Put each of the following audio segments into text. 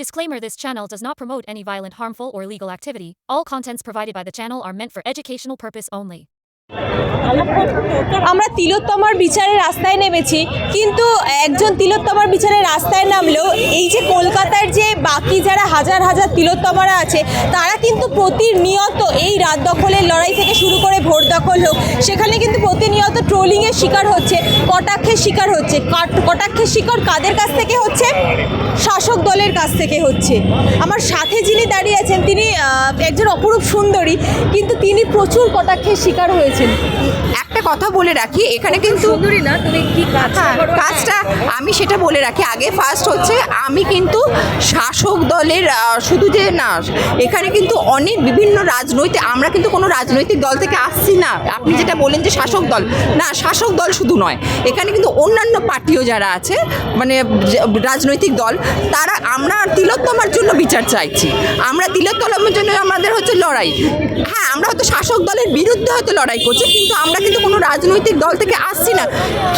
Disclaimer This channel does not promote any violent, harmful, or illegal activity. All contents provided by the channel are meant for educational purpose only. আমরা তিলোত্তমার বিচারের রাস্তায় নেমেছি কিন্তু একজন তিলোত্তমার বিচারের রাস্তায় নামলেও এই যে কলকাতার যে বাকি যারা হাজার হাজার তিলোত্তমারা আছে তারা কিন্তু প্রতিনিয়ত এই রাত দখলের লড়াই থেকে শুরু করে ভোট দখল হোক সেখানে কিন্তু প্রতিনিয়ত ট্রোলিংয়ের শিকার হচ্ছে কটাক্ষের শিকার হচ্ছে। কাট- কটাক্ষের শিকার কাদের কাছ থেকে হচ্ছে? শাসক দলের কাছ থেকে হচ্ছে। আমার সাথে যিনি দাঁড়িয়ে আছেন, তিনি একজন অপরূপ সুন্দরী, কিন্তু তিনি প্রচুর কটাক্ষের শিকার হয়েছেন। একটা কথা বলে রাখি এখানে কিন্তু না? তুমি কি হ্যাঁ, কাজটা আমি সেটা বলে রাখি। আগে ফার্স্ট হচ্ছে আমি কিন্তু শাসক দলের শুধু যে না এখানে কিন্তু অনেক বিভিন্ন রাজনৈতিক আমরা কিন্তু কোনো রাজনৈতিক দল থেকে আসছি না। আপনি যেটা বলেন যে শাসক দল না শাসক দল শুধু নয় এখানে কিন্তু অন্যান্য পার্টিও যারা আছে মানে রাজনৈতিক দল তারা আমরা তিলোত্তমার জন্য বিচার চাইছি। আমরা তিলোত্তমার জন্য আমাদের হচ্ছে লড়াই। হ্যাঁ আমরা হয়তো শাসক দলের বিরুদ্ধে হয়তো লড়াই করছি কিন্তু আমরা কিন্তু কোনো রাজনৈতিক দল থেকে আসছি না।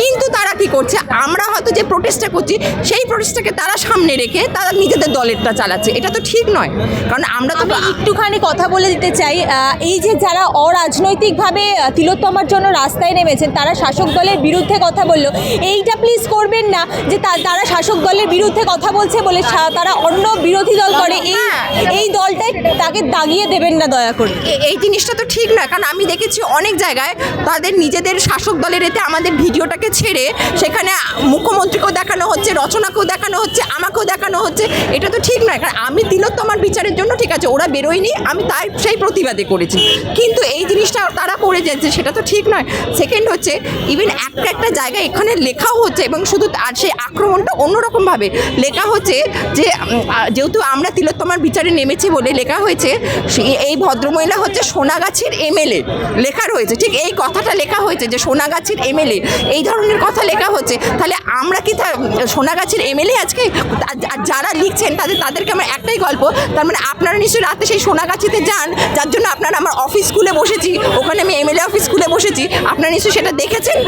কিন্তু তারা কি করছে? আমরা হয়তো যে প্রোটেস্টটা করছি সেই প্রোটেস্টটাকে তারা সামনে রেখে তারা নিজেদের দলেরটা চালাচ্ছে। এটা তো ঠিক নয়। কারণ আমরা তো একটুখানি কথা বলে দিতে চাই এই যে যারা অরাজনৈতিকভাবে তিলোত্তমার জন্য রাস্তায় নেমেছেন তারা শাসক দলের বিরুদ্ধে কথা বলল। এইটা প্লিজ করবেন না যে তারা শাসক দলের বিরুদ্ধে কথা বলছে বলে তারা অন্য বিরোধী দল করে। এই তাকে দাগিয়ে দেবেন না দয়া করে। এই জিনিসটা তো ঠিক নয়, কারণ আমি দেখেছি অনেক জায়গায় তাদের নিজেদের শাসক দলের এতে আমাদের ভিডিওটাকে ছেড়ে সেখানে মুখ্যমন্ত্রীকেও দেখানো হচ্ছে, রচনাকেও দেখানো হচ্ছে, আমাকেও দেখানো হচ্ছে। এটা তো ঠিক নয়, কারণ আমি তিলোত্তমার বিচারের জন্য ঠিক আছে, ওরা বেরোয়নি, আমি তাই সেই প্রতিবাদে করেছি। কিন্তু এই জিনিসটা তারা করে যাচ্ছে, সেটা তো ঠিক নয়। সেকেন্ড হচ্ছে ইভেন একটা একটা জায়গায় এখানে লেখাও হচ্ছে এবং শুধু আর সেই আক্রমণটা অন্যরকমভাবে লেখা হচ্ছে যে যেহেতু আমরা তিলোত্তমার বিচারে নেমেছি বলে লেখা হয়েছে এই ভদ্রমহিলা হচ্ছে সোনাগাছির এমএলএ। লেখা রয়েছে, ঠিক এই কথাটা লেখা হয়েছে যে সোনাগাছির এমএলএ। এই ধরনের কথা লেখা হচ্ছে, তাহলে আমরা কি সোনাগাছির এমএলএ আজকে? যারা লিখছেন তাদের তাদেরকে আমার একটাই গল্প, তার মানে আপনারা নিশ্চয়ই রাতে সেই সোনাগাছিতে যান, যার জন্য আপনারা আমার অফিস খুলে বসেছি, ওখানে আমি এমএলএ অফিস খুলে বসেছি, আপনারা নিশ্চয়ই সেটা দেখেছেন?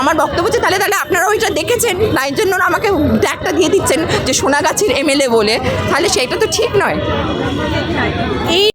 আমার বক্তব্য হচ্ছে, তাহলে তাহলে আপনারা ওইটা দেখেছেন তাই জন্য আমাকে ট্যাগটা দিয়ে দিচ্ছেন যে সোনাগাছির এমএলএ বলে, তাহলে সেটা তো ঠিক নয়। এই